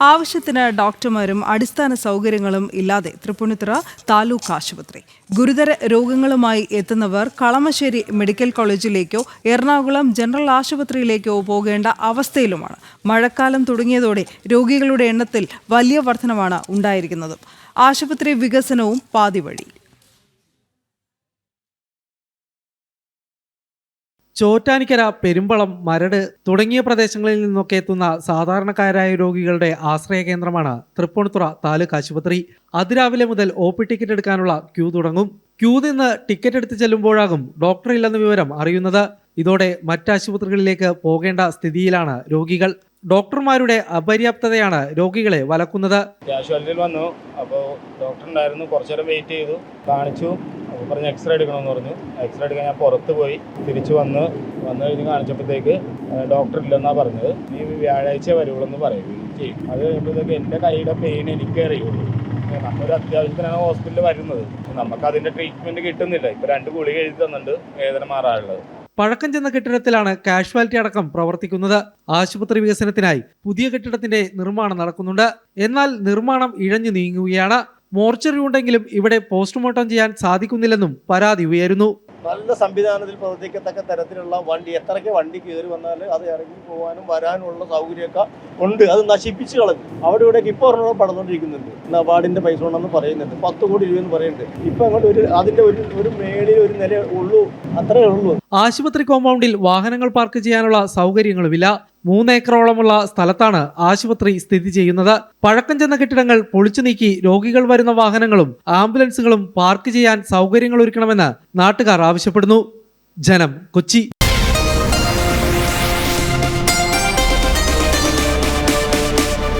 ആവശ്യത്തിന് ഡോക്ടർമാരും അടിസ്ഥാന സൗകര്യങ്ങളും ഇല്ലാതെ തൃപ്പൂണിത്തുറ താലൂക്ക് ആശുപത്രി. ഗുരുതര രോഗങ്ങളുമായി എത്തുന്നവർ കളമശ്ശേരി മെഡിക്കൽ കോളേജിലേക്കോ എറണാകുളം ജനറൽ ആശുപത്രിയിലേക്കോ പോകേണ്ട അവസ്ഥയിലുമാണ്. മഴക്കാലം തുടങ്ങിയതോടെ രോഗികളുടെ എണ്ണത്തിൽ വലിയ വർധനമാണ് ഉണ്ടായിരിക്കുന്നത്. ആശുപത്രി വികസനവും പാതിവഴി ചോറ്റാനിക്കര പെരുമ്പളം മരട് തുടങ്ങിയ പ്രദേശങ്ങളിൽ നിന്നൊക്കെ എത്തുന്ന സാധാരണക്കാരായ രോഗികളുടെ ആശ്രയ കേന്ദ്രമാണ് തൃപ്പൂണിത്തുറ താലൂക്ക് ആശുപത്രി. അതിരാവിലെ മുതൽ ഒ പി ടിക്കറ്റ് എടുക്കാനുള്ള ക്യൂ തുടങ്ങും. ക്യൂ നിന്ന് ടിക്കറ്റ് എടുത്ത് ചെല്ലുമ്പോഴാകും ഡോക്ടർ ഇല്ലെന്ന വിവരം അറിയുന്നത്. ഇതോടെ മറ്റാശുപത്രികളിലേക്ക് പോകേണ്ട സ്ഥിതിയിലാണ് രോഗികൾ. ഡോക്ടർമാരുടെ അപര്യാപ്തതയാണ് രോഗികളെ വലക്കുന്നത്. ആശുപത്രിയിൽ വന്നു. അപ്പോൾ ഡോക്ടർ ഉണ്ടായിരുന്നു. കുറച്ചു നേരം വെയിറ്റ് ചെയ്തു. കാണിച്ചു. പറഞ്ഞ് എക്സ്റേ എടുക്കണമെന്ന് പറഞ്ഞു. എക്സ്റേ എടുക്കാൻ ഞാൻ പുറത്ത് പോയി. തിരിച്ചു വന്ന് വന്ന് കഴിഞ്ഞ് കാണിച്ചപ്പോഴത്തേക്ക് ഡോക്ടർ ഇല്ലെന്നാണ് പറഞ്ഞത്. നീ വ്യാഴാഴ്ച വരുള്ളൂ എന്ന് പറയും ചെയ്യും. അത് കഴിയുമ്പോഴത്തേക്ക് എന്റെ കൈയുടെ പെയിൻ എനിക്ക് അറിയുള്ളൂ. നമ്മളൊരു അത്യാവശ്യത്തിനാണ് ഹോസ്പിറ്റലിൽ വരുന്നത്. നമുക്ക് അതിന്റെ ട്രീറ്റ്മെന്റ് കിട്ടുന്നില്ല. ഇപ്പോൾ രണ്ട് ഗുളിക എഴുതി തന്നിട്ടുണ്ട്. വേദന മാറാനുള്ളത്. പഴക്കം ചെന്ന കെട്ടിടത്തിലാണ് കാഷ്വാലിറ്റി അടക്കം പ്രവർത്തിക്കുന്നത്. ആശുപത്രി വികസനത്തിനായി പുതിയ കെട്ടിടത്തിന്റെ നിർമ്മാണം നടക്കുന്നുണ്ട്. എന്നാൽ നിർമ്മാണം ഇഴഞ്ഞു നീങ്ങുകയാണ്. മോർച്ചറി ഉണ്ടെങ്കിലും ഇവിടെ പോസ്റ്റ്മോർട്ടം ചെയ്യാൻ സാധിക്കുന്നില്ലെന്നും പരാതി ഉയരുന്നു. നല്ല സംവിധാനത്തിൽ പ്രവർത്തിക്കത്തക്ക തരത്തിലുള്ള വണ്ടി എത്രയ്ക്ക് വണ്ടി കയറി വന്നാൽ അത് ഇറങ്ങി പോകാനും വരാനുമുള്ള സൗകര്യമൊക്കെ ഉണ്ട്. അത് നശിപ്പിച്ച് കളഞ്ഞു. അവിടെ ഇവിടെ ഇപ്പോൾ ഒരെണ്ണം പടന്നുകൊണ്ടിരിക്കുന്നുണ്ട് നബാർഡിന്റെ പൈസ ഉണ്ടെന്ന് പറയുന്നുണ്ട്. പത്ത് കോടി രൂപയെന്ന് പറയുന്നുണ്ട്. ഇപ്പൊ അങ്ങോട്ട് ഒരു അതിന്റെ ഒരു ഒരു മേളിൽ ഒരു നില ഉള്ളൂ. അത്രേ ഉള്ളൂ. ആശുപത്രി കോമ്പൗണ്ടിൽ വാഹനങ്ങൾ പാർക്ക് ചെയ്യാനുള്ള സൗകര്യങ്ങളുമില്ല. മൂന്നേക്കറോളമുള്ള സ്ഥലത്താണ് ആശുപത്രി സ്ഥിതി ചെയ്യുന്നത്. പഴക്കം ചെന്ന കെട്ടിടങ്ങൾ പൊളിച്ചു നീക്കി രോഗികൾ വരുന്ന വാഹനങ്ങളും ആംബുലൻസുകളും പാർക്ക് ചെയ്യാൻ സൗകര്യങ്ങൾ ഒരുക്കണമെന്ന് നാട്ടുകാർ ആവശ്യപ്പെടുന്നു. ജനം കൊച്ചി.